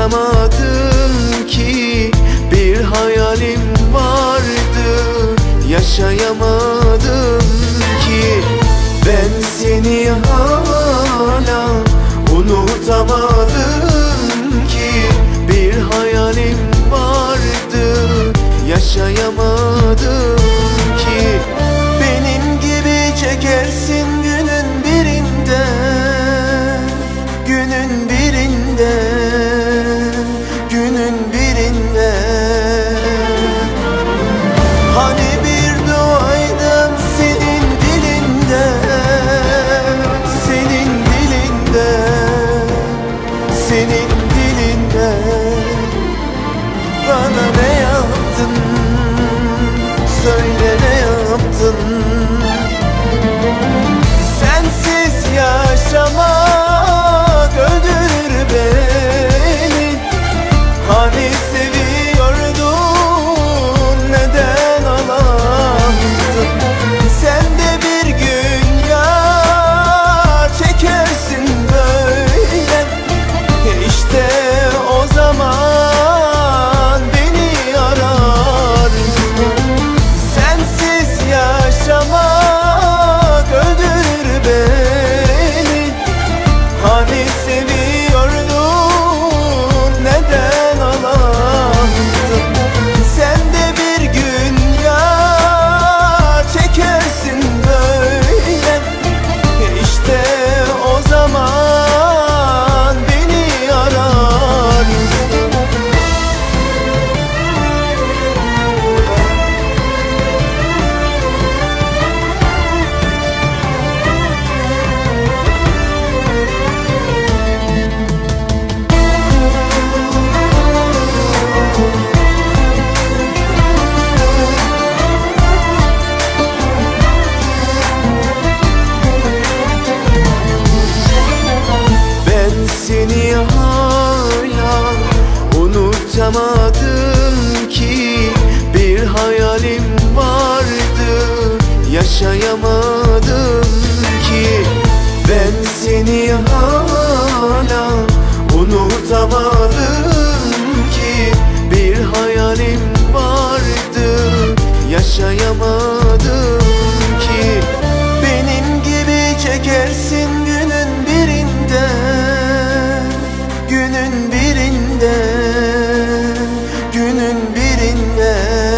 Yaşatamadım ki bir hayalim vardı Yaşayamadım ki. Ben seni hala unutamadım bana ver seni hala unutamadım ki Bir hayalim vardı yaşayamadım ki. Ben seni hala unutamadım derinler